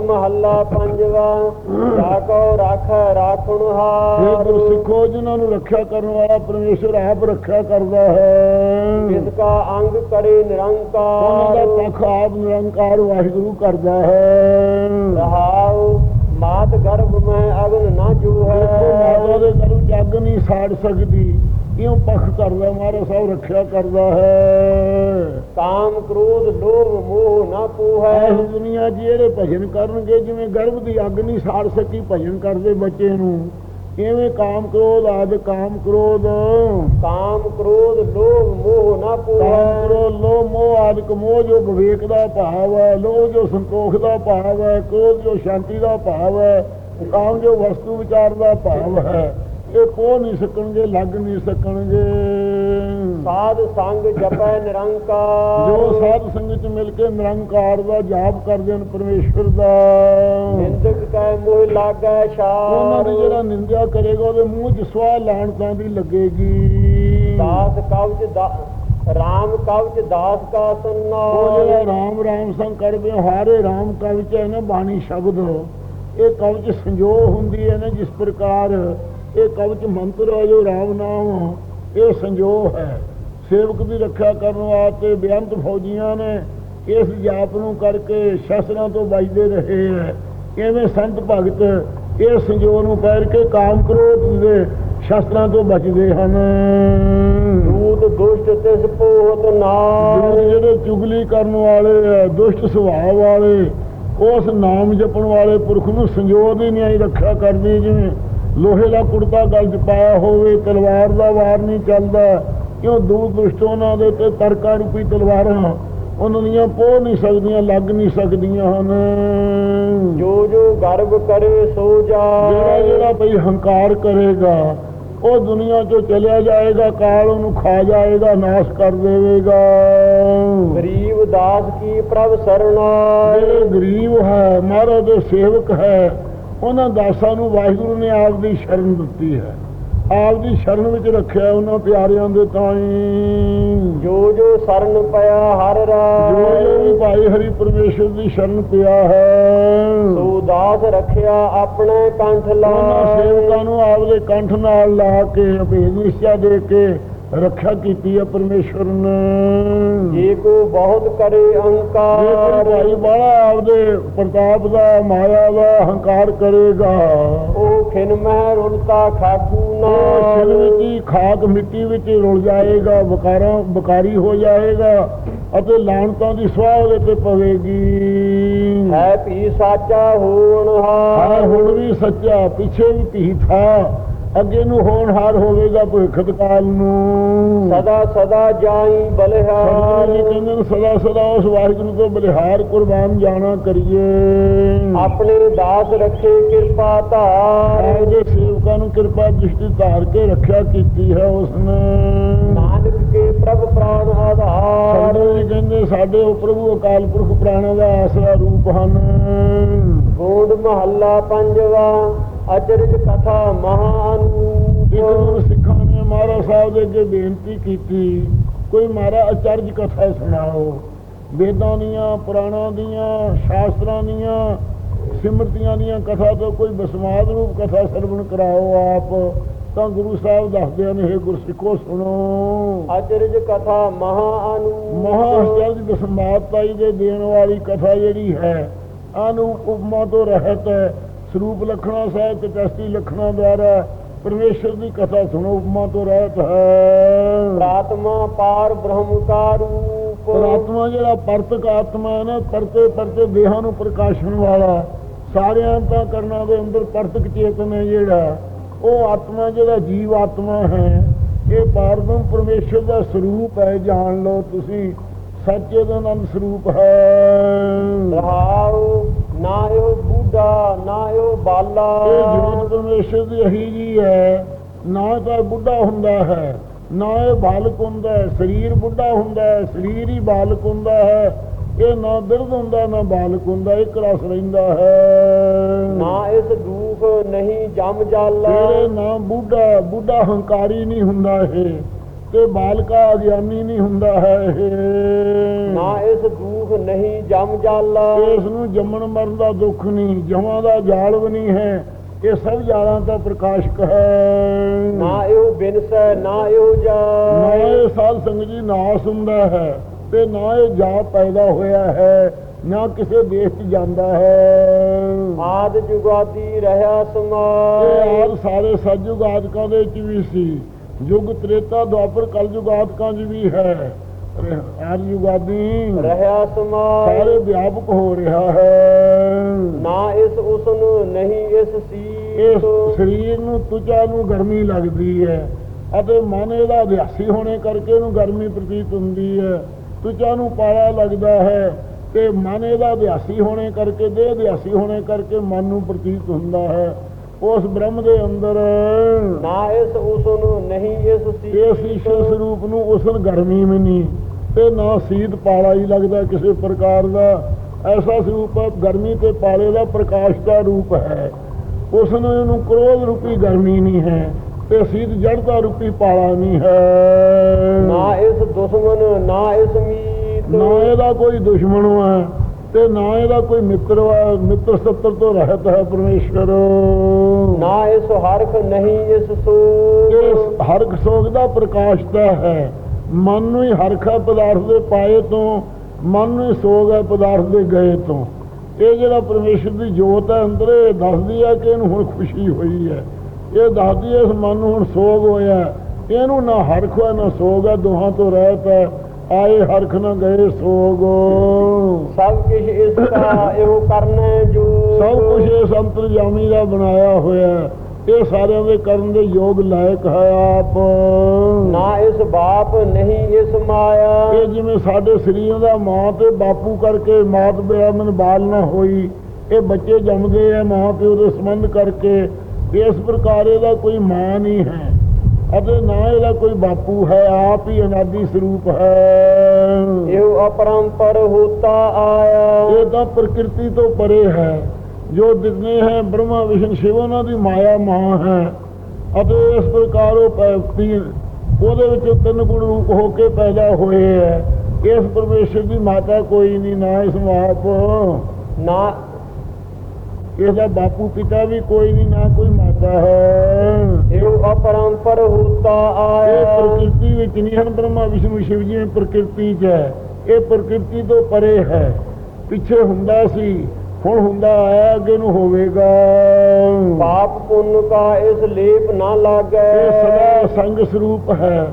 ਮਹੱਲਾ ਪੰਜਵਾ। ਕੋ ਰੱਖ ਰਾਖਣ ਇਹ ਹਾਰ ਗੁਰਸਿੱਖੋ ਜਿਨ੍ਹਾਂ ਨੂੰ ਰੱਖਿਆ ਕਰਨ ਵਾਲਾ ਪਰਮੇਸ਼ਰ ਆਪ ਰੱਖਿਆ ਕਰਦਾ ਹੈ। ਜਿਸ ਕਾ ਅੰਗ ਕਰੇ ਉਹਨਾਂ ਨਿਰੰਕਾਰ ਦਾ ਪੱਖ ਆਪ ਨਿਰੰਕਾਰ ਵਾਹਿਗੁਰੂ ਕਰਦਾ ਹੈ। ਰਹਾਉ ਮਾਤ ਗਰਭ ਮੈਂ ਅਗਨ ਨਾ ਜੋ ਦੇਖੋ ਮਾਤਾ ਹੈ ਦੇ ਗਰਭ ਜੱਗ ਨਹੀਂ ਸਾੜ ਸਕਦੀ। ਇਉਂ ਪੱਖ ਕਰਦਾ ਮਹਾਰਾਜ ਸਾਹਿਬ ਰੱਖਿਆ ਕਰਦਾ ਹੈ। ਕਾਮ ਕ੍ਰੋਧ ਲੋਭ ਮੋਹ ਨਾ ਇਸ ਪੂਹੈ ਦੁਨੀਆ 'ਚ ਜਿਹੜੇ ਭਜਨ ਕਰਨਗੇ ਜਿਵੇਂ ਗਰਭ ਦੀ ਅੱਗ ਨਹੀਂ ਸਾੜ ਸਕੀ ਭਜਨ ਕਰਦੇ ਬੱਚੇ ਨੂੰ ਇਵੇਂ ਕਾਮ ਕ੍ਰੋਧ ਆਦਿ ਕਾਮ ਕ੍ਰੋਧ। ਕਾਮ ਕ੍ਰੋਧ ਲੋਭ ਮੋਹ ਨਾ ਕਾਮ ਪੂਹੈ ਕ੍ਰੋਧ ਲੋਭ ਮੋਹ ਆਦਿਕ ਮੋਹ ਜੋ ਵਿਵੇਕ ਦਾ ਭਾਵ ਹੈ ਲੋਭ ਜੋ ਸੰਤੋਖ ਦਾ ਭਾਵ ਹੈ ਕ੍ਰੋਧ ਜੋ ਸ਼ਾਂਤੀ ਦਾ ਭਾਵ ਹੈ ਕਾਮ ਜੋ ਵਸਤੂ ਵਿਚਾਰ ਦਾ ਭਾਵ ਹੈ। ਇਹ ਪੋ ਨਹੀਂ ਸਕਣਗੇ ਲੱਗ ਨਹੀਂ ਸਕਣਗੇ। ਸਾਧ ਸੰਗ ਜਪੈ ਨਿਰੰਕਾਰ। ਜੋ ਸਾਧ ਸੰਗਤ ਚ ਮਿਲ ਕੇ ਨਿਰੰਕਾਰ ਦਾ ਜਾਪ ਕਰਦੇ ਹਨ ਪਰਮੇਸ਼ਰ ਦਾ। ਨਿੰਦਕ ਕੈ ਮੋਹ ਲਾਗੈ ਉਹਨਾਂ ਸ਼ਾਰ ਦੀ ਜਿਹੜਾ ਨਿੰਦਿਆ ਕਰੇਗਾ ਉਹਦੇ ਮੂੰਹ 'ਚ ਸਵਾਹ ਲਾਣਤਾਂ ਦੀ ਲੱਗੇਗੀ। ਦਾਸ ਕਵਚ ਦਾ ਰਾਮ ਕਵਚ ਦਾਸ ਕਾ ਉਹ ਸੁਨਣਾ ਜਿਹੜਾ ਰਾਮ ਰਾਮ ਸੰਗ ਕਰਦੇ ਹਾਰੇ ਰਾਮ ਕਵਚ ਹੈ ਨਾ ਬਾਣੀ ਸ਼ਬਦ। ਇਹ ਕਵਚ ਸੰਜੋਗ ਹੁੰਦੀ ਹੈ ਨਾ ਜਿਸ ਪ੍ਰਕਾਰ ਇਹ ਕਵਚ ਮੰਤਰ ਹੈ ਜੋ ਰਾਮ ਨਾਮ ਇਹ ਸੰਜੋਗ ਹੈ। ਸੇਵਕ ਦੀ ਰੱਖਿਆ ਕਰਨ ਵਾਸਤੇ ਬੇਅੰਤ ਫੌਜੀਆਂ ਨੇ ਇਸ ਜਾਪ ਨੂੰ ਕਰਕੇ ਸ਼ਸਤਰਾਂ ਤੋਂ ਬਚਦੇ ਰਹੇ ਹੈ। ਐਵੇਂ ਸੰਤ ਭਗਤ ਇਹ ਸੰਜੋਗ ਨੂੰ ਪੈਰ ਕੇ ਕਾਮ ਕ੍ਰੋਧ ਦੇ ਸ਼ਸਤਰਾਂ ਤੋਂ ਬਚਦੇ ਹਨ। ਦੂਤ ਦੁਸ਼ਟ ਤਿਸ ਪੋਹਤ ਨਾਮ। ਜਿਹੜੇ ਚੁਗਲੀ ਕਰਨ ਵਾਲੇ ਆ, ਦੁਸ਼ਟ ਸੁਭਾਅ ਵਾਲੇ ਉਸ ਨਾਮ ਜਪਣ ਵਾਲੇ ਪੁਰਖ ਨੂੰ ਸੰਜੋਗ ਹੀ ਨਹੀਂ ਆਈ ਰੱਖਿਆ ਕਰਦੀ ਜਿਵੇਂ ਲੋਹੇ ਦਾ ਕੁੜਤਾ ਗਲ 'ਚ ਪਾਇਆ ਹੋਵੇ ਤਲਵਾਰ ਦਾ ਵਾਰ ਨਹੀਂ ਚੱਲਦਾ। ਕਿਉਂ ਦੂਰ ਦੁਸ਼ਟ ਉਹਨਾਂ ਦੇ ਤੇ ਤਰਕਾ ਰੂਪੀ ਤਲਵਾਰਾਂ? ਉਹਨਾਂ ਦੀਆਂ ਪੋਹ ਨਹੀਂ ਸਕਦੀਆਂ ਲੱਗ ਨਹੀਂ ਸਕਦੀਆਂ ਹਨ। ਜੋ ਜੋ ਗਰਭ ਕਰੇ ਸੋ ਜਿਹੜਾ ਜਾਏ। ਜਿਹੜਾ ਭਈ ਹੰਕਾਰ ਕਰੇਗਾ ਉਹ ਦੁਨੀਆ ਚੋਂ ਚਲਿਆ ਜਾਏਗਾ ਕਾਲ ਉਹਨੂੰ ਖਾ ਜਾਏਗਾ ਨਾਸ਼ ਕਰ ਦੇਵੇਗਾ। ਗਰੀਬ ਦਾਸ ਕੀ ਪ੍ਰਭ ਜਿਹੜੇ ਸਰਣਾ ਗਰੀਬ ਹੈ ਮਹਾਰਾਜ ਦੇ ਸੇਵਕ ਹੈ ਉਹਨਾਂ ਦਾਸਾਂ ਨੂੰ ਵਾਹਿਗੁਰੂ ਨੇ ਆਪ ਦੀ ਸ਼ਰਨ ਦਿੱਤੀ ਹੈ। ਆਪ ਦੀ ਸ਼ਰਨ ਵਿੱਚ ਰੱਖਿਆ ਉਹਨਾਂ ਪਿਆਰਿਆਂ ਦੇ ਤਾਈਂ ਜੋ ਜੋ ਸਰਨ ਪਿਆ ਹਰ ਜੋ ਜੋ ਵੀ ਭਾਈ ਹਰੀ ਪਰਮੇਸ਼ਰ ਦੀ ਸ਼ਰਨ ਪਿਆ ਹੈ। ਸੋ ਦਾਸ ਰੱਖਿਆ ਆਪਣੇ ਕੰਠ ਉਹਨਾਂ ਲਾਏ ਸੇਵਕਾਂ ਨੂੰ ਆਪ ਦੇ ਕੰਠ ਨਾਲ ਲਾ ਕੇ ਅਭੇਦ ਨਿਸ਼ਚਾ ਦੇ ਕੇ ਰੱਖਿਆ ਕੀਤੀ ਹੈ ਪਰਮੇਸ਼ਰ ਨੇ। ਜੇ ਕੋ ਬਹੁਤ ਕਰੇ ਅਹੰਕਾਰ। ਭਾਈ ਬਾਲਾ ਆਪਦੇ ਪ੍ਰਤਾਪ ਦਾ ਮਾਇਆ ਦਾ ਹੰਕਾਰ ਕਰੇਗਾ। ਉਹ ਖਿਨ ਮਹਿ ਰੁਲਤਾ ਖਾਕੂ ਉਹ ਸਿਰ ਵਿੱਚ ਖਾਕ ਮਿੱਟੀ ਵਿੱਚ ਰੁਲ ਜਾਏਗਾ ਬਕਾਰਾਂ ਬਕਾਰੀ ਹੋ ਜਾਏਗਾ ਅਤੇ ਲਾਣਤਾਂ ਦੀ ਸਵਾਹ ਉਹਦੇ ਤੇ ਪਵੇਗੀ। ਹੈ ਭੀ ਸਾਚਾ ਹੋਣ ਹਾਂ ਹਾਰ ਹੁਣ ਵੀ ਸੱਚਾ ਪਿੱਛੇ ਵੀ ਧੀ ਥਾ। ਅੱਗੇ ਨੂੰ ਹੋਣਹਾਰ ਹੋਵੇਗਾ ਭਵਿੱਖਤ ਕਾਲ ਨੂੰ। ਸਦਾ ਸਦਾ ਜਾਈ ਬਲਿਹਾਰ। ਕਹਿੰਦੇ ਸਦਾ ਸਦਾ ਉਸ ਵਾਹਿਗੁਰੂ ਤੋਂ ਬਲਿਹਾਰ ਕੁਰਬਾਨ ਜਾਣਾ ਕਰੀਏ। ਆਪਣੇ ਦਾਸ ਰੱਖੇ ਕਿਰਪਾ ਧਾਰ। ਆਪਦੇ ਸੇਵਕਾਂ ਨੂੰ ਕਿਰਪਾ ਦ੍ਰਿਸ਼ਟੀ ਧਾਰ ਕੇ ਰੱਖਿਆ ਕੀਤੀ ਹੈ ਉਸਨੇ। ਨਾਨਕ ਕੇ ਪ੍ਰਭ ਪ੍ਰਾਨ ਆਧਾਰ। ਕਹਿੰਦੇ ਸਾਡੇ ਉਹ ਪ੍ਰਭੂ ਅਕਾਲ ਪੁਰਖ ਪ੍ਰਾਣਾ ਦਾ ਆਸਰਾ ਰੂਪ ਹਨ। ਗੋਂਡ ਮਹੱਲਾ ਪੰਜਵਾ। ਅਚਰਜ ਕਥਾ ਮਹਾਨੂਪ ਗੁਰੂ ਸਿੱਖਾਂ ਨੇ ਮਹਾਰਾਜ ਸਾਹਿਬ ਦੇ ਅੱਗੇ ਬੇਨਤੀ ਕੀਤੀ ਕੋਈ ਮਾਰਾ ਅਚਰਜ ਕਥਾ ਸੁਣਾਓ। ਵੇਦਾਂ ਦੀਆਂ ਪੁਰਾਣਾਂ ਦੀਆਂ ਸ਼ਾਸਤਰਾਂ ਦੀਆਂ ਸਿਮਰਤੀਆਂ ਦੀਆਂ ਕਥਾ ਤੋਂ ਕੋਈ ਬਸਮਾਦ ਰੂਪ ਕਥਾ ਸਰਵਣ ਕਰਾਓ ਆਪ ਤਾਂ ਗੁਰੂ ਸਾਹਿਬ ਦੱਸਦੇ ਹਨ ਇਹ ਗੁਰਸਿੱਖੋ ਸੁਣੋ। ਅਚਰਜ ਕਥਾ ਮਹਾਨੂਪ ਮਹਾ ਅਚਰਜ ਬਸਮਾਦਤਾਈ ਦੇ ਦੇਣ ਵਾਲੀ ਕਥਾ ਜਿਹੜੀ ਹੈ ਅਨੂ ਉਪਮਾ ਤੋਂ ਰਹਿਤ ਹੈ। ਸਰੂਪ ਲਖਣਾ ਸਾਹਿਬ ਤੇ ਟਸਤੀ ਲਖਣਾ ਦੁਆਰਾ ਪਰਮੇਸ਼ਰ ਦੀ ਕਥਾ ਸੁਣੋ ਉਪਮਾ ਤੋਂ ਰਹਿਤ ਹੈ। ਪ੍ਰਾਤਮਾ ਪਾਰ ਬ੍ਰਹਮ ਰੂਪ। ਪਰਮਾਤਮਾ ਜਿਹੜਾ ਪਰਤਕ ਆਤਮਾ ਹੈ ਨਾ ਪਰਤੇ ਪਰਤੇ ਦੇਹਾਂ ਨੂੰ ਪ੍ਰਕਾਸ਼ਣ ਵਾਲਾ ਸਾਰਿਆਂ ਦਾ ਕਰਨਾ ਦੇ ਅੰਦਰ ਪਰਤਕ ਚੇਤਨ ਹੈ ਜਿਹੜਾ ਉਹ ਆਤਮਾ ਜਿਹੜਾ ਜੀਵ ਆਤਮਾ ਹੈ ਇਹ ਪਾਰਬ੍ਰਹਮ ਪਰਮੇਸ਼ਰ ਦਾ ਸਰੂਪ ਹੈ ਜਾਣ ਲਓ ਤੁਸੀਂ ਸੱਚੇ ਦਾ ਆਨੰਦ ਸਰੂਪ ਹੈ। ਰਹਾਉ ਨਾ ਇਹੋ ਬੂਢਾ ਨਾ ਇਹੋ ਬਾਲਾ। ਇਹ ਜੀਵਨ ਪਰਮੇਸ਼ਰ ਦੀ ਅਹੀ ਜੀ ਹੈ। ਨਾ ਤਾਂ ਬੁੱਢਾ ਹੁੰਦਾ ਹੈ। ਨਾ ਇਹ ਬਾਲਕ ਹੁੰਦਾ ਹੈ। ਸਰੀਰ ਬੁੱਢਾ ਹੁੰਦਾ ਹੈ। ਸਰੀਰ ਹੀ ਬਾਲਕ ਹੁੰਦਾ ਹੈ। ਇਹ ਨਾ ਬਿਰਧ ਹੁੰਦਾ ਨਾ ਬਾਲਕ ਹੁੰਦਾ ਇੱਕ ਰਸ ਰਹਿੰਦਾ ਹੈ। ਨਾ ਇਸ ਦੁਖ ਨਹੀਂ ਜਮ ਜਾਲਾ। ਇਹ ਨਾ ਬੁੱਢਾ ਬੁੱਢਾ ਹੰਕਾਰੀ ਨਹੀਂ ਹੁੰਦਾ ਇਹ। ਤੇ ਬਾਲਕਾ ਅਗਿਆਨੀ ਨਹੀਂ ਹੁੰਦਾ ਹੈ ਇਹ। ਨਾ ਇਸ ਦੁਖ ਨਹੀਂ ਜਮ ਜਾਲਾ। ਇਸ ਨੂੰ ਜੰਮਣ ਮਰਨ ਦਾ ਦੁੱਖ ਨਹੀਂ ਜਮਾਂ ਦਾ ਜਾਲ ਵੀ ਨਹੀਂ ਹੈ ਇਹ ਸਭ ਜਾਲਾਂ ਦਾ ਪ੍ਰਕਾਸ਼ਕ ਹੈ। ਨਾ ਇਹੋ ਬਿਨਸੈ ਨਾ ਇਹੋ ਨਾ ਜਾਏ ਇਹ ਸਾਧ ਸੰਗਤ ਜੀ ਨਾਸ ਹੁੰਦਾ ਹੈ ਤੇ ਨਾ ਇਹ ਜਾ ਪੈਦਾ ਹੋਇਆ ਹੈ ਨਾ ਕਿਸੇ ਦੇਸ਼ 'ਚ ਜਾਂਦਾ ਹੈ। ਆਦ ਜੁਗਾਦੀ ਰਹਾ ਇਹ ਸਮਾਏ ਆਦ ਸਾਰੇ ਸਤਜੁਗ ਆਦਿਕਾਂ ਦੇ ਵਿੱਚ ਵੀ ਸੀ। ਯੁਗ ਤ੍ਰੇਤਾ ਦੁਆਪਰ ਕਲਯੁਗ ਆਦਿਕਾਂ 'ਚ ਵੀ ਹੈ। ਆਦ ਯੁਗਾਦੀ ਰਹਾ ਸਮਾਏ ਸਾਰੇ ਵਿਆਪਕ ਹੋ ਰਿਹਾ ਹੈ। ਨਾ ਇਸ ਉਸ ਨੂੰ ਨਹੀਂ ਇਸ ਇਸ ਸੀਤ। ਸਰੀਰ ਨੂੰ ਤੁਚਾ ਨੂੰ ਗਰਮੀ ਲੱਗਦੀ ਹੈ ਅਤੇ ਮਨ ਇਹਦਾ ਅਧਿਆਸੀ ਹੋਣੇ ਕਰਕੇ ਇਹਨੂੰ ਗਰਮੀ ਪ੍ਰਤੀਤ ਹੁੰਦੀ ਹੈ। ਤੁਚਾ ਨੂੰ ਪਾਲਾ ਲੱਗਦਾ ਹੈ ਤੇ ਮਨ ਇਹਦਾ ਅਧਿਆਸੀ ਹੋਣੇ ਕਰਕੇ ਦੇ ਅਧਿਆਸੀ ਹੋਣੇ ਕਰਕੇ ਮਨ ਨੂੰ ਪ੍ਰਤੀਤ ਹੁੰਦਾ ਹੈ। ਉਸ ਬ੍ਰਹਮ ਦੇ ਅੰਦਰ। ਨਾ ਇਸ ਉਸ ਨੂੰ ਨਹੀਂ ਇਸ ਇਸ ਈਸ਼ਵਰ ਸਰੂਪ ਨੂੰ ਉਸਨ ਗਰਮੀ ਵੀ ਨਹੀਂ। ਤੇ ਨਾ ਸੀਤ ਪਾਲਾ ਹੀ ਲੱਗਦਾ ਕਿਸੇ ਪ੍ਰਕਾਰ ਦਾ। ਐਸਾ ਸਰੂਪ ਹੈ ਗਰਮੀ ਤੇ ਪਾਲੇ ਦਾ ਪ੍ਰਕਾਸ਼ ਦਾ ਰੂਪ ਹੈ। ਉਸ ਨੂੰ ਇਹਨੂੰ ਕ੍ਰੋਧ ਰੂਪੀ ਗਰਮੀ ਨਹੀਂ ਹੈ ਤੇ ਸੀਤ ਜੜਤਾ ਰੂਪੀ ਪਾਲਾ ਨਹੀਂ ਹੈ। ਨਾ ਇਸ ਦੁਸ਼ਮਨ ਨਾ ਇਸ ਮੀਤ। ਨਾ ਇਹਦਾ ਕੋਈ ਦੁਸ਼ਮਣ ਹੈ। ਤੇ ਨਾ ਇਹਦਾ ਕੋਈ ਮਿੱਤਰ ਮਿੱਤਰ ਸੱਤਰ ਤੋਂ ਰਹਿਤ ਹੈ ਪਰਮੇਸ਼ਵਰ। ਨਾ ਇਸ ਹਰਖ ਨਹੀਂ ਇਸ ਇਸ ਸੂਤ ਹਰਖ ਸੋਗ ਦਾ ਪ੍ਰਕਾਸ਼ ਤਾਂ ਹੈ। ਮਨ ਨੂੰ ਹੀ ਹਰਖ ਪਦਾਰਥ ਦੇ ਪਾਏ ਤੋਂ ਮਨ ਨੂੰ ਹੀ ਸੋਗ ਹੈ ਪਦਾਰਥ ਦੇ ਗਏ ਤੋਂ। ਇਹ ਜਿਹੜਾ ਪਰਮੇਸ਼ਰ ਦੀ ਜੋਤ ਹੈ ਅੰਦਰ ਇਹ ਦੱਸਦੀ ਹੈ ਕਿ ਇਹਨੂੰ ਹੁਣ ਖੁਸ਼ੀ ਹੋਈ ਹੈ। ਇਹ ਦੱਸਦੀ ਹੈ ਇਸ ਮਨ ਨੂੰ ਹੁਣ ਸੋਗ ਹੋਇਆ। ਇਹਨੂੰ ਨਾ ਹਰਖ ਹੈ ਨਾ ਸੋਗ ਹੈ ਦੋਹਾਂ ਤੋਂ ਰਹਿਤ ਹੈ। ਆਏ ਹਰਖ ਨਾ ਗਏ ਸੋਗ। ਸਭ ਕੁਛ ਇਸ ਦਾ ਇਹੋ ਕਰਨਾ ਜੋ ਸਭ ਕੁਝ ਇਸ ਅੰਤਰਜਾਮੀ ਦਾ ਬਣਾਇਆ ਹੋਇਆ ਇਹ ਸਾਰਿਆਂ ਦੇ ਕਰਨ ਦੇ ਯੋਗ ਲਾਇਕ ਹੈ ਆਪ। ਨਾ ਇਸ ਬਾਪ ਨਹੀਂ ਇਸ ਮਾਇਆ। ਇਹ ਜਿਵੇਂ ਸਾਡੇ ਸਰੀਰਾਂ ਦਾ ਮਾਂ ਤੇ ਬਾਪੂ ਕਰਕੇ ਮਾਤ ਬਿਆਮਨ ਬਾਲ ਨਾ ਹੋਈ ਇਹ ਬੱਚੇ ਜੰਮਦੇ ਆ ਮਾਂ ਪਿਓ ਦੇ ਸੰਬੰਧ ਕਰਕੇ। ਇਸ ਪ੍ਰਕਾਰ ਇਹਦਾ ਕੋਈ ਮਾਂ ਨਹੀਂ ਹੈ। ਅਤੇ ਨਾ ਇਹਦਾ ਕੋਈ ਬਾਪੂ ਹੈ ਆਪ ਹੀ ਅਨਾਦੀ ਸਰੂਪ ਹੈ। ਇਹੋ ਅਪਰੰਪਰ ਹੋਤਾ ਆਇਆ। ਇਹ ਤਾਂ ਪ੍ਰਕਿਰਤੀ ਤੋਂ ਪਰੇ ਹੈ। ਜੋ ਦਿਖਨੇ ਹੈ ਬ੍ਰਹਮਾ ਵਿਸ਼ਨ ਸ਼ਿਵ ਉਹਨਾਂ ਦੀ ਮਾਇਆ ਮਾਂ ਹੈ। ਅਤੇ ਇਸ ਪ੍ਰਕਾਰ ਉਹ ਪੈ- ਤੀ- ਉਹਦੇ ਵਿੱਚ ਤਿੰਨ ਗੁਣ ਰੂਪ ਹੋ ਕੇ ਪੈਦਾ ਹੋਏ ਹੈ। ਇਸ ਪਰਮੇਸ਼ਰ ਦੀ ਮਾਤਾ ਕੋਈ ਨਹੀਂ ਨਾ ਇਸ ਬਾਪ ਨਾ ਇਹਦਾ ਬਾਪੂ ਪਿਤਾ ਵੀ ਕੋਈ ਨਹੀਂ ਨਾ ਕੋਈ ਮਾਤਾ ਹੈ। ਇਹੋ ਅਪਰੰਪਰ ਹੋਤਾ ਇਹ ਆਇਆ ਪ੍ਰਕਿਰਤੀ ਵਿੱਚ ਨਹੀਂ ਹਨ ਬ੍ਰਹਮਾ ਵਿਸ਼ਨੂੰ ਸ਼ਿਵ ਜੀ ਵਿੱਚ ਪ੍ਰਕਿਰਤੀ 'ਚ ਹੈ। ਇਹ ਪ੍ਰਕਿਰਤੀ ਤੋਂ ਪਰੇ ਹੈ। ਪਿੱਛੇ ਹੁੰਦਾ ਸੀ ਹੁਣ ਹੁੰਦਾ ਆਇਆ ਅੱਗੇ ਨੂੰ ਹੋਵੇਗਾ। ਪਾਪ ਪੁੰਨ ਕਾ ਇਸ ਲੇਪ ਨਾ ਲਾਗੈ। ਇਹ ਸਦਾ ਸੰਗ ਸਰੂਪ ਹੈ।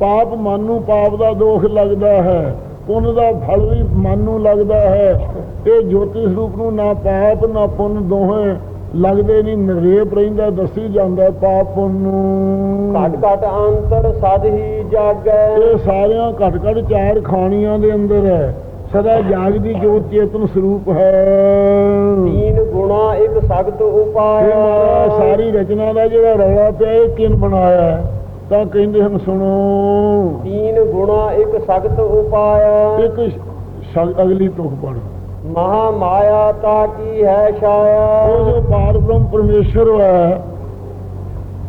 ਪਾਪ ਮਨ ਨੂੰ ਪਾਪ ਦਾ ਦੋਖ ਲੱਗਦਾ ਹੈ। ਪੁੰਨ ਦਾ ਫਲ ਵੀ ਮਨ ਨੂੰ ਲੱਗਦਾ ਹੈ। ਇਹ ਜੋਤੀ ਸਰੂਪ ਨੂੰ ਨਾ ਪਾਪ ਨਾ ਪੁੰਨ ਦੋਹੇ ਲੱਗਦੇ ਨਹੀਂ ਨਿਰੇਪ ਰਹਿੰਦਾ ਦੱਸੀ ਜਾਂਦਾ ਪਾਪ ਪੁੰਨ ਨੂੰ। ਘਟ ਘਟ ਅੰਤਰ ਸਦ ਹੀ ਜਾਗੈ। ਇਹ ਸਾਰਿਆਂ ਘਟ ਘਟ ਚਾਰ ਖਾਣੀਆਂ ਦੇ ਅੰਦਰ ਹੈ। ਸਦਾ ਜਾਗਦੀ ਜੋਤ ਚੇਤਨ ਸਰੂਪ ਹੈ। ਤੀਨ ਗੁਣਾ ਇੱਕ ਸਖਤ ਮਹਾਰਾਜ ਸਾਰੀ ਰਚਨਾ ਦਾ ਜਿਹੜਾ ਰੌਲਾ ਪਿਆ ਇਹ ਕਿਨ ਬਣਾਇਆ? ਹੈ? ਤਾਂ ਕਹਿੰਦੇ ਹਨ ਸੁਣੋ। ਤੀਨ ਗੁਣਾ ਇੱਕ ਸਖਤ ਉਪਾਇਆ। ਇੱਕ ਅਗਲੀ ਤੁਕ ਪੜ ਮਹਾ ਮਾਇਆ ਤਾ ਕੀ ਹੈ ਉਹ ਜੋ ਪਾਰ ਬ੍ਰਹਮ ਪਰਮੇਸ਼ਰ ਹੈ।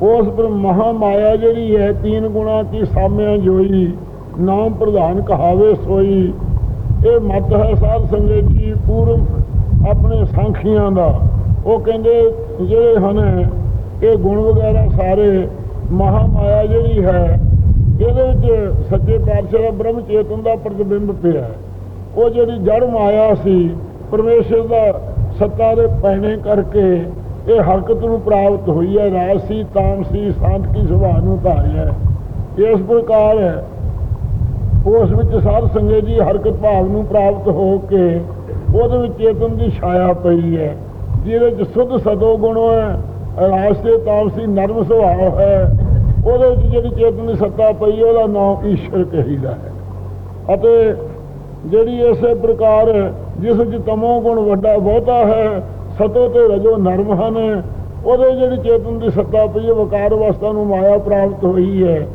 ਉਸ ਪਰ ਮਹਾ ਮਾਇਆ ਜਿਹੜੀ ਹੈ, ਤੀਨ ਗੁਣਾ ਕੀ ਸਾਮਿਆ ਜੋਈ, ਨਾਮ ਪ੍ਰਧਾਨ ਕਹਾਵੇ ਸੋਈ। ਇਹ ਮਤ ਹੈ ਸਾਧ ਸੰਗਤ ਜੀ ਪੂਰਵ ਆਪਣੇ ਸੰਖੀਆਂ ਦਾ। ਉਹ ਕਹਿੰਦੇ ਜਿਹੜੇ ਹਨ, ਇਹ ਗੁਣ ਵਗੈਰਾ ਸਾਰੇ ਮਹਾ ਮਾਇਆ ਜਿਹੜੀ ਹੈ, ਇਹਦੇ ਵਿੱਚ ਸੱਚੇ ਪਾਤਸ਼ਾਹ ਦਾ ਬ੍ਰਹਮ ਚੇਤਨ ਦਾ ਪ੍ਰਤਿਬਿੰਬ ਪਿਆ ਹੈ। ਉਹ ਜਿਹੜੀ ਜੜ ਮਾਇਆ ਸੀ, ਪਰਮੇਸ਼ਰ ਦਾ ਸੱਤਾ ਦੇ ਪੈਣੇ ਕਰਕੇ ਇਹ ਹਰਕਤ ਨੂੰ ਪ੍ਰਾਪਤ ਹੋਈ ਹੈ, ਰਾਜਸੀ, ਤਾਮਸੀ ਸ਼ਾਂਤ ਕੀ ਸੁਭਾਅ ਨੂੰ ਧਾਰਿਆ ਇਸ ਪ੍ਰਕਾਰ ਉਸ ਵਿੱਚ ਸਾਧ ਸੰਗਤ ਦੀ ਹਰਕਤ ਭਾਵ ਨੂੰ ਪ੍ਰਾਪਤ ਹੋ ਕੇ ਉਹਦੇ ਵਿੱਚ ਚੇਤਨ ਦੀ ਛਾਇਆ ਪਈ ਹੈ, ਜਿਹਦੇ ਵਿੱਚ ਸੁੱਧ ਸਦੋ ਗੁਣ ਹੈ, ਰਾਜਸੇ ਤਾਮਸੀ ਨਰਮ ਸੁਭਾਅ ਹੈ, ਉਹਦੇ ਵਿੱਚ ਜਿਹੜੀ ਚੇਤਨ ਦੀ ਸੱਤਾ ਪਈ ਉਹਦਾ ਨਾਮ ਈਸ਼ਵਰ ਕਹੀਦਾ ਹੈ। ਅਤੇ ਜਿਹੜੀ ਇਸੇ ਪ੍ਰਕਾਰ ਜਿਸ ਵਿੱਚ ਤਮੋ ਗੁਣ ਵੱਡਾ ਬਹੁਤਾ ਹੈ ਸਤੋ ਤੇ ਰਜੋ ਨਰਮ ਹਨ ਉਹਦੇ ਜਿਹੜੀ ਚੇਤਨ ਦੀ ਸੱਤਾ ਪਈ ਵਕਾਰ ਅਵਸਥਾ ਨੂੰ ਮਾਇਆ ਪ੍ਰਾਪਤ ਹੋਈ ਹੈ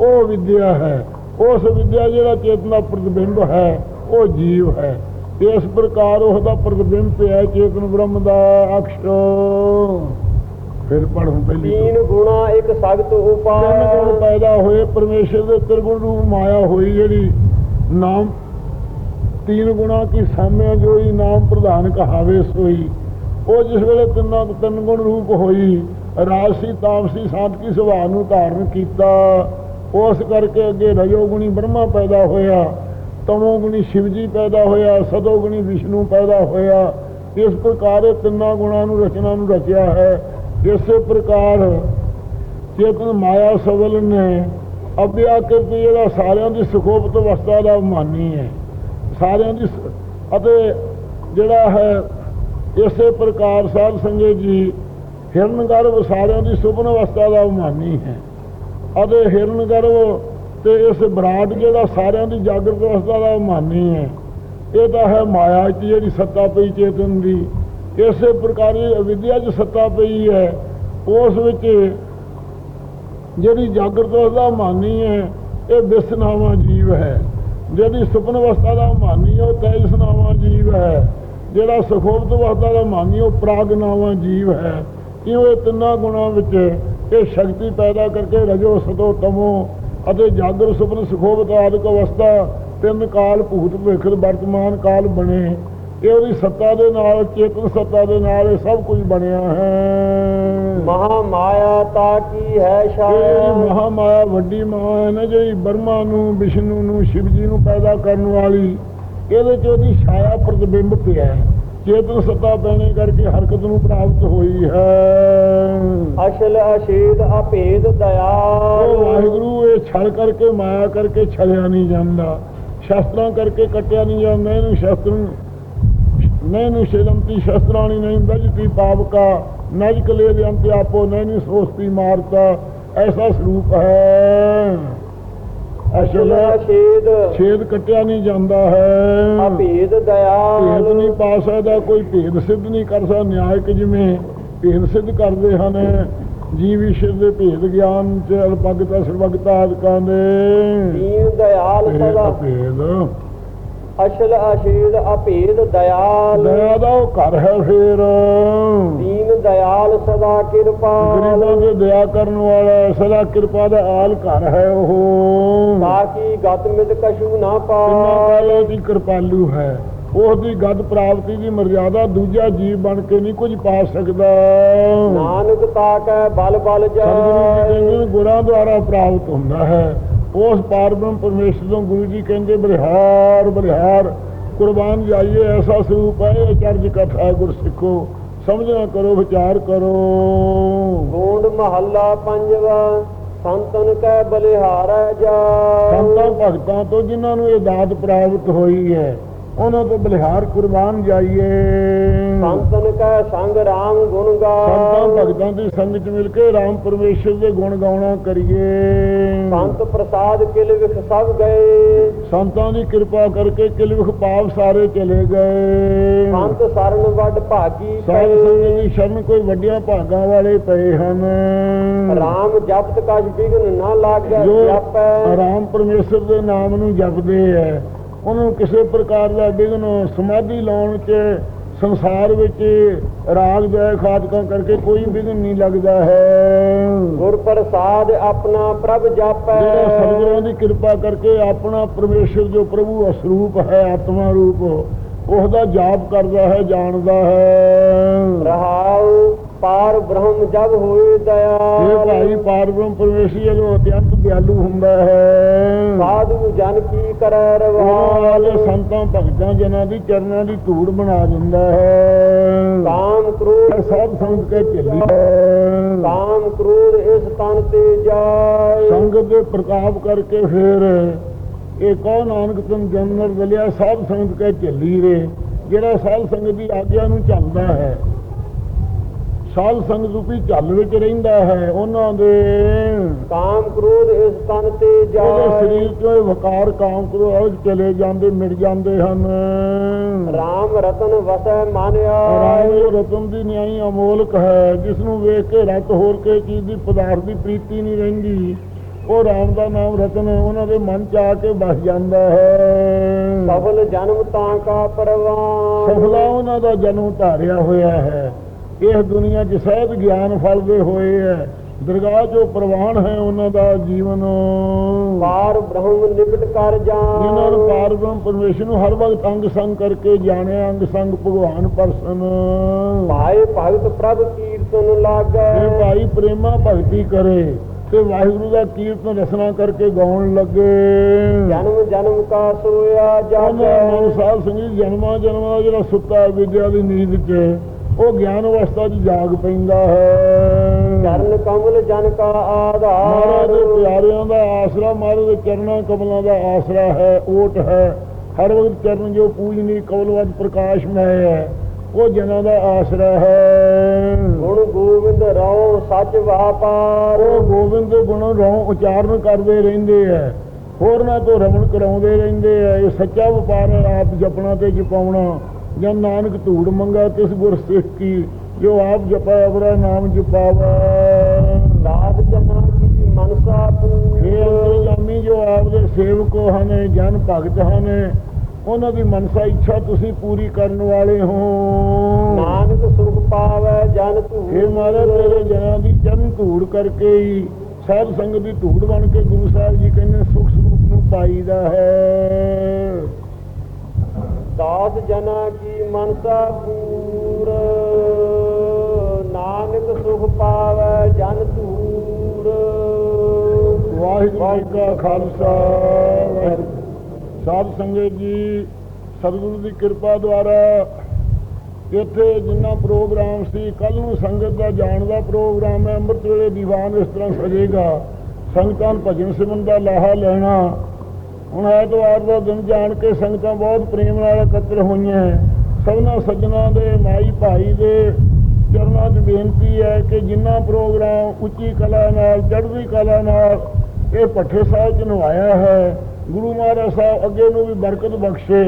ਉਹ ਵਿਦਿਆ ਹੈ। ਉਸ ਵਿਦਿਆ ਜਿਹੜਾ ਚੇਤਨ ਦਾ ਪ੍ਰਤਿਬਿੰਬ ਹੈ ਉਹ ਜੀਵ ਹੈ। ਇਸ ਪ੍ਰਕਾਰ ਉਹਦਾ ਪ੍ਰਤਿਬਿੰਬ ਪਿਆ ਚੇਤਨ ਬ੍ਰਹਮ ਦਾ ਅਕਸ਼। ਫਿਰ ਪੜ੍ਹੋ ਪਹਿਲੀ। ਤੀਨ ਗੁਣਾ ਇੱਕ ਸਖਤ ਤਿੰਨ ਗੁਣ ਉਪਾਇ ਪੈਦਾ ਹੋਏ ਪਰਮੇਸ਼ਰ ਦੇ ਤਿਰਗੁਣ ਰੂਪ ਮਾਇਆ ਹੋਈ ਜਿਹੜੀ ਨਾਮ ਤੀਨ ਗੁਣਾ ਕੀ ਸਾਮੇ ਜੋਈ ਨਾਮ ਪ੍ਰਧਾਨ ਕਹਾਵੇ ਸੋਈ। ਉਹ ਜਿਸ ਵੇਲੇ ਤਿੰਨਾਂ ਤਿੰਨ ਗੁਣ ਰੂਪ ਹੋਈ, ਰਾਜਸੀ, ਤਾਮਸੀ, ਸਾਤਕੀ ਸੁਭਾਅ ਨੂੰ ਧਾਰਨ ਕੀਤਾ। ਉਸ ਕਰਕੇ ਅੱਗੇ ਰਜੋ ਗੁਣੀ ਬ੍ਰਹਮਾ ਪੈਦਾ ਹੋਇਆ, ਤਮੋ ਗੁਣੀ ਸ਼ਿਵਜੀ ਪੈਦਾ ਹੋਇਆ, ਸਦੋ ਗੁਣੀ ਵਿਸ਼ਨੂੰ ਪੈਦਾ ਹੋਇਆ। ਇਸ ਪ੍ਰਕਾਰ ਇਹ ਤਿੰਨਾਂ ਗੁਣਾਂ ਨੂੰ ਰਚਨਾ ਨੂੰ ਰਚਿਆ ਹੈ। ਇਸੇ ਪ੍ਰਕਾਰ ਚੇਤਨ ਮਾਇਆ ਸਵਲ ਨੇ ਅਭਿਆਕ੍ਰਿਤ ਜਿਹੜਾ ਸਾਰਿਆਂ ਦੀ ਸੁਖੋਪਤ ਅਵਸਥਾ ਦਾ ਮਾਨੀ ਹੈ। ਸਾਰਿਆਂ ਦੀ ਸ- ਅਤੇ ਜਿਹੜਾ ਹੈ, ਇਸੇ ਪ੍ਰਕਾਰ ਸਾਧ ਸੰਗਤ ਜੀ ਹਿਰਨ ਗਰਭ ਸਾਰਿਆਂ ਦੀ ਸੁਪਨ ਅਵਸਥਾ ਦਾ ਮਾਨੀ ਹੈ। ਅਤੇ ਹਿਰਨ ਗਰਭ ਤੇ ਇਸ ਬਰਾਟ ਜਿਹੜਾ ਸਾਰਿਆਂ ਦੀ ਜਾਗਰਤ ਅਵਸਥਾ ਦਾ ਮਾਨੀ ਹੈ, ਇਹ ਤਾਂ ਹੈ ਮਾਇਆ 'ਚ ਜਿਹੜੀ ਸੱਤਾ ਪਈ ਚੇਤਨ ਦੀ। ਇਸੇ ਪ੍ਰਕਾਰ ਇਹ ਅਵਿਦਿਆ 'ਚ ਸੱਤਾ ਪਈ ਹੈ, ਉਸ ਵਿੱਚ ਜਿਹੜੀ ਜਾਗਰਤ ਅਵਸਥਾ ਮਾਨੀ ਹੈ, ਇਹ ਬਿਸਨਾਵਾ ਜੀਵ ਹੈ। ਜਿਹੜੀ ਸੁਪਨ ਅਵਸਥਾ ਦਾ ਮਾਨੀ ਹੈ ਉਹ ਤੇਜਸਨਾਵਾ ਜੀਵ ਹੈ। ਜਿਹੜਾ ਸੁਖੋਪਤ ਅਵਸਥਾ ਦਾ ਮਾਨੀ, ਉਹ ਪ੍ਰਾਗਨਾਵਾ ਜੀਵ ਹੈ। ਕਿਉਂ ਇਹ ਤਿੰਨਾਂ ਗੁਣਾਂ ਵਿੱਚ ਇਹ ਸ਼ਕਤੀ ਪੈਦਾ ਕਰਕੇ ਰਜੋ, ਸਤੋ, ਤਮੋ ਅਤੇ ਜਾਗਰ, ਸੁਪਨ, ਸੁਖੋਪਤ ਆਦਿਕ ਅਵਸਥਾ ਤਿੰਨ ਕਾਲ ਭੂਤ, ਭਵਿੱਖ, ਵਰਤਮਾਨ ਕਾਲ ਬਣੇ। ਇਹ ਉਹਦੀ ਸੱਤਾ ਦੇ ਨਾਲ ਚੇਤਨ ਸੱਤਾ ਦੇ ਨਾਲ ਇਹ ਸਭ ਕੁਝ ਬਣਿਆ ਹੈ। ਮਹਾ ਮਾਇਆ ਤਾ ਕੀ ਹੈ ਇਹ ਜਿਹੜੀ ਸ਼ਾਇ ਮਹਾ ਮਾਇਆ ਵੱਡੀ ਮਾਂ ਹੈ ਨਾ ਜਿਹੜੀ ਬਰਮਾ ਨੂੰ ਵਿਸ਼ਨੂੰ ਨੂੰ ਸ਼ਿਵ ਜੀ ਨੂੰ ਪੈਦਾ ਕਰਨ ਵਾਲੀ ਇਹਦੇ ਚ ਉਹਦੀ ਛਾਇਆ ਪ੍ਰਤਿਬਿੰਬ ਪਿਆ ਹੈ। ਚੇਤਨ ਸੱਤਾ ਪੈਣੇ ਕਰਕੇ ਹਰਕਤ ਨੂੰ ਪ੍ਰਾਪਤ ਹੋਈ ਹੈ। ਅਸ਼ਲ ਅਸ਼ੇਦ ਅਭੇਦ ਉਹ ਦਇਆਲ ਵਾਹਿਗੁਰੂ ਇਹ ਛਲ ਕਰਕੇ ਮਾਇਆ ਕਰਕੇ ਛਲਿਆ ਨਹੀਂ ਜਾਂਦਾ। ਸ਼ਸਤਰਾਂ ਕਰਕੇ ਕੱਟਿਆ ਨਹੀਂ ਜਾਂਦਾ ਇਹਨੂੰ ਸ਼ਸਤਰ ਨੈਨੂ ਸ਼ੇਲੰਤੀ ਸ਼ਸਤਰਾਣੀ ਨਹੀਂ ਬਜਤੀ ਪਾਵਕਾ ਨਜ ਕਲੇ ਦੇ ਅੰਤ ਆਪੋ ਨੈਨੂ ਸੋਸਤੀ ਮਾਰਤਾ। ਐਸਾ ਸਰੂਪ ਹੈ। ਅਸ਼ਲ ਅਸ਼ੇਦ ਛੇਦ ਕੱਟਿਆ ਨਹੀਂ ਜਾਂਦਾ ਹੈ। ਭੇਦ ਦਇਆਲ। ਨਹੀਂ ਪਾ ਸਕਦਾ ਕੋਈ ਭੇਦ ਸਿੱਧ ਨਹੀਂ ਕਰ ਸਕਦਾ। ਨਿਆਇਕ ਜਿਵੇਂ ਭੇਦ ਸਿੱਧ ਕਰਦੇ ਹਨ ਜੀਵ ਈਸ਼ਰ ਦੇ ਭੇਦ ਗਿਆਨ ਚ ਅਲਪਗਤਾ ਸਰਵਗਤਾ ਆਦਿਕਾਂ ਦੇ। ਦੀਨ ਦਇਆਲ ਭੇਦ ਸਦਾ ਭੇਦ ਅਸ਼ਲ ਅਸ਼ੇਦ ਅਭੇਦ ਦਇਆਲ। ਦਇਆ ਦਾ ਉਹ ਘਰ ਹੈ ਫੇਰ। ਦੀਨ ਦਇਆਲ ਸਦਾ ਗਰੀਬਾਂ ਕਿਰਪਾਲ ਤੇ ਦਇਆ ਕਰਨ ਵਾਲਾ ਸਦਾ ਕਿਰਪਾ ਦਾ ਆਲ ਘਰ ਹੈ ਉਹ। ਤਾਕੀ ਗਤ ਮਿਤ ਕਛੂ ਨਾ ਕਿੰਨਾ ਪਾਏ ਕਾਲੋਂ ਦੀ ਕਿਰਪਾਲੂ ਹੈ। ਉਸ ਦੀ ਗਦ ਪ੍ਰਾਪਤੀ ਦੀ ਮਰਜ਼ਾਦਾ ਦੂਜਾ ਜੀਵ ਬਣ ਕੇ ਨਹੀਂ ਕੁਝ ਪਾ ਸਕਦਾ। ਨਾਨਕ ਤਾਕੈ ਬਲ ਬਲ ਜੀ ਗੁਰਾਂ ਦੁਆਰਾ ਪ੍ਰਾਪਤ ਹੁੰਦਾ ਹੈ। ਉਸ ਪਾਰਬ੍ਰਹਮ ਪਰਮੇਸ਼ਰ ਤੋਂ ਗੁਰੂ ਜੀ ਕਹਿੰਦੇ ਬਲਿਹਾਰ ਬਲਿਹਾਰ ਕੁਰਬਾਨ ਜਾਈਏ ਐਸਾ ਸਰੂਪ ਹੈ ਇਹ ਚਰਜ ਕਥਾ ਹੈ ਗੁਰਸਿੱਖੋ ਸਮਝਣਾ ਕਰੋ ਵਿਚਾਰ ਕਰੋ। ਗੋਂਡ ਮਹੱਲਾ ਪੰਜਵਾ ਸੰਤਨ ਕੈ ਬਲਿਹਾਰੈ ਸੰਤਾਂ ਜਾਏ ਭਗਤਾਂ ਤੋਂ ਜਿਨ੍ਹਾਂ ਨੂੰ ਇਹ ਦਾਤ ਪ੍ਰਾਪਤ ਹੋਈ ਹੈ ਉਹਨਾਂ ਤੋਂ ਬਲਿਹਾਰ ਕੁਰਬਾਨ ਜਾਈਏ। ਸੰਤਨ ਕੈ ਸੰਗ ਰਾਮ ਗੁਣ ਸੰਤਾਂ ਗਾਏ ਭਗਤਾਂ ਦੀ ਸੰਗਤ ਮਿਲ ਕੇ ਰਾਮ ਪਰਮੇਸ਼ਰ ਦੇ ਗੁਣ ਗਾਉਣਾ ਕਰੀਏ। ਸੰਤ ਪ੍ਰਸਾਦ ਕਿਲ ਵਿਖ ਸਭ ਗਏ। ਸੰਤਾਂ ਦੀ ਕਿਰਪਾ ਕਰਕੇ ਕਿਲਵਖ ਪਾਪ ਸਾਰੇ ਚਲੇ ਗਏ। ਸੰਤ ਸਰਨ ਵੱਡ ਭਾਗੀ ਸਾਧ ਸੰਗਤ ਦੀ ਸ਼ਰਨ ਕੋਈ ਵੱਡੀਆਂ ਭਾਗਾਂ ਵਾਲੇ ਪਏ ਹਨ। ਰਾਮ ਜਪਤ ਕਛ ਬਿਗਨ ਨਾ ਲਾਗੈ ਜਪੈ। ਰਾਮ ਪਰਮੇਸ਼ਰ ਦੇ ਨਾਮ ਨੂੰ ਜਪਦੇ ਐ। ਉਹਨਾਂ ਨੂੰ ਕਿਸੇ ਪ੍ਰਕਾਰ ਦਾ ਵਿਘਨ ਸਮਾਧੀ ਲਾਉਣ 'ਚ ਸੰਸਾਰ ਵਿੱਚ ਰਾਗ ਜੈ ਖਾਤਕਾਂ ਕਰਕੇ ਕੋਈ ਵਿਘਨ ਨਹੀਂ ਲੱਗਦਾ ਹੈ। ਗੁਰ ਪ੍ਰਸਾਦ ਆਪਣਾ ਪ੍ਰਭ ਜਿਹੜਾ ਜਾਪੈ ਸਤਿਗੁਰਾਂ ਦੀ ਕਿਰਪਾ ਕਰਕੇ ਆਪਣਾ ਪਰਮੇਸ਼ਰ ਜੋ ਪ੍ਰਭੂ ਅਸਰੂਪ ਹੈ ਆਤਮਾ ਰੂਪ ਉਸ ਦਾ ਜਾਪ ਕਰਦਾ ਹੈ ਜਾਣਦਾ ਹੈ। ਰਹਾਉ ਪਾਰ ਬ੍ਰਹਮ ਜਬ ਹੋਏ ਇਹ ਭਾਈ ਦਇਆ ਪਾਰਬ੍ਰਹਮ ਪਰਮੇਸ਼ਰ ਜਦੋਂ ਅਤਿਅੰਤ ਦਿਆਲੂ ਹੁੰਦਾ ਹੈ। ਸਾਧੂ ਜਨ ਕੀ ਕਰੈ ਰਵਾਲ। ਸੰਤਾਂ ਭਗਤਾਂ ਜਨਾਂ ਦੀ ਚਰਨਾਂ ਦੀ ਧੂੜ ਬਣਾ ਦਿੰਦਾ ਹੈ। ਕਾਮ ਕ੍ਰੋਧ ਸਭ ਸੰਤ ਕੇ ਚੱਲੀ ਹੈ। ਕਾਮ ਕ੍ਰੋਧ ਇਸ ਤਨ ਤੇ ਜਾਏ। ਸੰਗਤ ਦੇ ਪ੍ਰਤਾਪ ਕਰਕੇ ਫਿਰ ਇਹ ਕਹੋ ਨਾਨਕ ਤਨ ਜਨਰ ਦਲਿਆ ਸਾਧ ਸੰਗਤ ਕੇ ਚੱਲੀ ਰੇ ਜਿਹੜਾ ਸਾਧ ਸੰਗਤ ਦੀ ਆਗਿਆ ਨੂੰ ਚੱਲਦਾ ਹੈ। ਸਾਧ ਸੰਗਤ ਰੂਪੀ ਝੱਲ ਵਿੱਚ ਰਹਿੰਦਾ ਹੈ ਉਹਨਾਂ ਦੇ ਕਾਮ ਕ੍ਰੋਧ ਇਸ ਤਨ ਤੇ ਉਹਦੇ ਜਾਏ ਸਰੀਰ ਤੋਂ ਇਹ ਵਕਾਰ ਕਾਮ ਕ੍ਰੋਧ ਚਲੇ ਜਾਂਦੇ ਮਿਟ ਜਾਂਦੇ ਹਨ। ਰਾਮ ਰਤਨ ਵਸੈ ਮਾਨਿਆ। ਰਾਮ ਰਤਨ ਦੀ ਨਿਆਈ ਅਮੋਲਕ ਹੈ ਜਿਸ ਨੂੰ ਵੇਖ ਕੇ ਰਤ ਹੋਰ ਕੇ ਚੀਜ਼ ਦੀ ਪਦਾਰਥ ਦੀ ਪ੍ਰੀਤੀ ਨਹੀਂ ਰਹਿੰਦੀ। ਉਹ ਰਾਮ ਦਾ ਨਾਮ ਰਤਨ ਉਹਨਾਂ ਦੇ ਮਨ ਚ ਆ ਕੇ ਵਸ ਜਾਂਦਾ ਹੈ। ਸਫਲ ਜਨਮ ਤਾਂ ਕਾ ਪਰਵਾਨ। ਸਫਲਾ ਉਹਨਾਂ ਦਾ ਜਨਮ ਧਾਰਿਆ ਹੋਇਆ ਹੈ। ਇਸ ਦੁਨੀਆ 'ਚ ਸਹਿਜ ਗਿਆਨ ਫਲਦੇ ਹੋਏ ਹੈ ਦਰਗਾਹ 'ਚੋਂ ਪ੍ਰਵਾਨ ਹੈ ਉਹਨਾਂ ਦਾ ਜੀਵਨ। ਪਾਰ ਬ੍ਰਹਮ ਨਿਕਟ ਕਰ ਜਿਨ੍ਹਾਂ ਨੂੰ ਜਾਣ ਪਾਰ ਬ੍ਰਹਮ ਪਰਮੇਸ਼ਰ ਨੂੰ ਹਰ ਵਕਤ ਅੰਗ ਸੰਗ ਕਰਕੇ ਜਾਣਿਆ ਅੰਗ ਸੰਗ ਭਗਵਾਨ ਪਰਸਨ। ਭਾਏ ਭਗਤ ਪ੍ਰਭ ਕੀਰਤਨ ਲਾਗੈ। ਜੇ ਭਾਈ ਪ੍ਰੇਮਾ ਭਗਤੀ ਕਰੇ ਤੇ ਵਾਹਿਗੁਰੂ ਦਾ ਕੀਰਤਨ ਰਸਨਾ ਕਰਕੇ ਗਾਉਣ ਲੱਗੇ। ਜਨਮ ਜਨਮ ਕਾ ਸੋਇਆ ਉਹਨਾਂ ਮਨ ਜਾਗੈ। ਸਾਧ ਸੰਗੀਤ ਜਨਮਾਂ ਜਨਮਾਂ ਦਾ ਜਿਹੜਾ ਸੁੱਤਾ ਵਿਦਿਆ ਦੀ ਨੀਂਦ 'ਚ ਉਹ ਗਿਆਨ ਅਵਸਥਾ 'ਚ ਜਾਗ ਪੈਂਦਾ ਹੈ। ਚਰਨ ਕਮਲ ਜਨ ਕਾ ਮਹਾਰਾਜ ਦੇ ਆਧਾਰ ਪਿਆਰਿਆਂ ਦਾ ਆਸਰਾ ਮਹਾਰਾਜ ਦੇ ਚਰਨਾਂ ਕਮਲਾਂ ਦਾ ਆਸਰਾ ਹੈ ਓਟ ਹੈ। ਹਰ ਵਕਤ ਚਰਨ ਜੋ ਪੂਜਨੀ ਕਮਲਵਤ ਪ੍ਰਕਾਸ਼ਮੈ ਹੈ ਉਹ ਜਨਾਂ ਦਾ ਆਸਰਾ ਹੈ। ਗੁਣ ਗੋਬਿੰਦ ਰਉ ਸੱਚ ਵਾਪਾਰ। ਉਹ ਗੋਬਿੰਦ ਗੁਣ ਰੋਂ ਉਚਾਰਨ ਕਰਦੇ ਰਹਿੰਦੇ ਐ ਹੋਰਨਾਂ ਤੋਂ ਰਵਣ ਕਰਾਉਂਦੇ ਰਹਿੰਦੇ ਐ ਇਹ ਸੱਚਾ ਵਪਾਰ ਹੈ ਆਪ ਜਪਣਾ ਤੇ ਜਪਾਉਣਾ। ਜਨ ਨਾਨਕ ਧੂੜ ਮੰਗਾ ਤਿਸ ਗੁਰ ਸਿੱਖ ਕੀ ਜੋ ਆਪ ਜਪਾ ਅਵਰਾ ਨਾਮ ਜਪਾਵਾ। ਦਾਤ ਜਨਾ ਕੀ ਮਨਸਾ ਪੂਰ ਅੰਤਰਜਾਮੀ ਜੋ ਆਪ ਦੇ ਸੇਵਕ ਹਨ ਜਨ ਭਗਤ ਹਨ ਉਹਨਾਂ ਦੀ ਮਨਸਾ ਇੱਛਾ ਤੁਸੀਂ ਪੂਰੀ ਕਰਨ ਵਾਲੇ ਹੋ। ਨਾਨਕ ਸੁਖ ਪਾਵੈ ਜਨ ਤੂੰ ਇਹ ਮਹਾਰਾਜ ਤੇਰੇ ਜਨਾਂ ਦੀ ਚਰਨ ਧੂੜ ਕਰਕੇ ਹੀ ਸਾਧ ਸੰਗਤ ਦੀ ਧੂੜ ਬਣ ਕੇ ਗੁਰੂ ਸਾਹਿਬ ਜੀ ਕਹਿੰਦੇ ਸੁਖ ਸਰੂਪ ਨੂੰ ਪਾਈਦਾ ਹੈ। ਦਾਸ ਜਨਾ ਕੀ ਮਨਸਾ ਪੂਰ। ਨਾਨਕ ਸੁਖ ਪਾਵੈ ਜਨ ਤੂਰ ਵਾਹਿਗੁਰੂ ਜੀ ਕਾ ਖਾਲਸਾ ਸਾਧ ਸੰਗਤ ਜੀ ਸਤਿਗੁਰੂ ਦੀ ਕਿਰਪਾ ਦੁਆਰਾ ਇੱਥੇ ਜਿੰਨਾ ਪ੍ਰੋਗਰਾਮ ਸੀ ਕੱਲ ਨੂੰ ਸੰਗਤ ਦਾ ਜਾਣ ਦਾ ਪ੍ਰੋਗਰਾਮ ਹੈ ਅੰਮ੍ਰਿਤ ਵੇਲੇ ਦੀਵਾਨ ਇਸ ਤਰ੍ਹਾਂ ਸਜੇਗਾ। ਸੰਗਤਾਂ ਭਜਨ ਸਿਮਰਨ ਦਾ ਲਾਹਾ ਲੈਣਾ ਹੁਣ ਐਤਵਾਰ ਦਾ ਦਿਨ ਜਾਣ ਕੇ ਸੰਗਤਾਂ ਬਹੁਤ ਪ੍ਰੇਮ ਨਾਲ ਇਕੱਤਰ ਹੋਈਆਂ ਸਭਨਾ ਸੱਜਣਾ ਦੇ, ਮਾਈ ਭਾਈ ਦੇ ਚਰਨਾਂ 'ਚ ਬੇਨਤੀ ਹੈ ਕਿ ਜਿੰਨਾ ਪ੍ਰੋਗਰਾਮ ਉੱਚੀ ਕਲਾ ਨਾਲ, ਚੜ੍ਹਦੀ ਕਲਾ ਨਾਲ ਇਹ ਭੱਠੇ ਸਾਹਿਬ 'ਚ ਨਵਾਇਆ ਹੈ, ਗੁਰੂ ਮਹਾਰਾਜ ਸਾਹਿਬ ਅੱਗੇ ਨੂੰ ਵੀ ਬਰਕਤ ਬਖਸ਼ੇ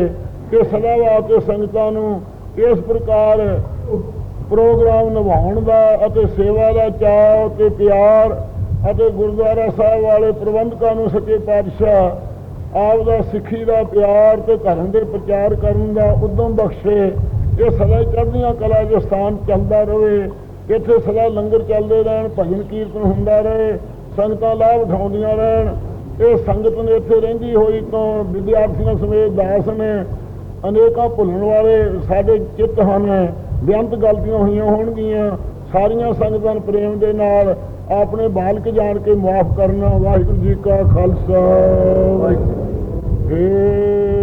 ਕਿ ਸਦਾ ਵਾਸਤੇ ਸੰਗਤਾਂ ਨੂੰ ਇਸ ਪ੍ਰਕਾਰ ਪ੍ਰੋਗਰਾਮ ਨਿਭਾਉਣ ਦਾ ਅਤੇ ਸੇਵਾ ਦਾ ਚਾਅ ਤੇ ਪਿਆਰ ਅਤੇ ਗੁਰਦੁਆਰਾ ਸਾਹਿਬ ਵਾਲੇ ਪ੍ਰਬੰਧਕਾਂ ਨੂੰ ਸੱਚੇ ਪਾਤਸ਼ਾਹ ਆਪ ਦਾ ਸਿੱਖੀ ਦਾ ਪਿਆਰ ਤੇ ਧਰਮ ਦੇ ਪ੍ਰਚਾਰ ਕਰਨ ਦਾ ਉਦਮ ਬਖਸ਼ੇ, ਇਹ ਸਦਾ ਚੜ੍ਹਦੀਆਂ ਕਲਾ ਦੇ ਸਥਾਨ ਚੱਲਦਾ ਰਹੇ, ਇੱਥੇ ਸਦਾ ਲੰਗਰ ਚੱਲਦੇ ਰਹਿਣ, ਭਜਨ ਕੀਰਤਨ ਹੁੰਦਾ ਰਹੇ, ਸੰਗਤਾਂ ਲਾਭ ਉਠਾਉਂਦੀਆਂ ਰਹਿਣ। ਇਹ ਸੰਗਤ ਨੇ ਇੱਥੇ ਰਹਿੰਦੀ ਹੋਈ ਤੋਂ ਵਿਦਿਆਰਥੀਆਂ ਸਮੇਤ ਦਾਸ ਨੇ, ਅਨੇਕਾਂ ਭੁੱਲਣ ਵਾਲੇ ਸਾਡੇ ਚਿੱਤ ਹਨ, ਬੇਅੰਤ ਗਲਤੀਆਂ ਹੋਈਆਂ ਹੋਣਗੀਆਂ। ਸਾਰੀਆਂ ਸੰਗਤਾਂ ਨੂੰ ਪ੍ਰੇਮ ਦੇ ਨਾਲ ਆਪਣੇ ਬਾਲਕ ਜਾਣ ਕੇ ਮਾਫ ਕਰਨਾ। ਵਾਹਿਗੁਰੂ ਜੀ ਕਾ ਖਾਲਸਾ। ਵਾਹਿਗੁਰੂ ਜੀ ਕੀ ਫਤਿਹ।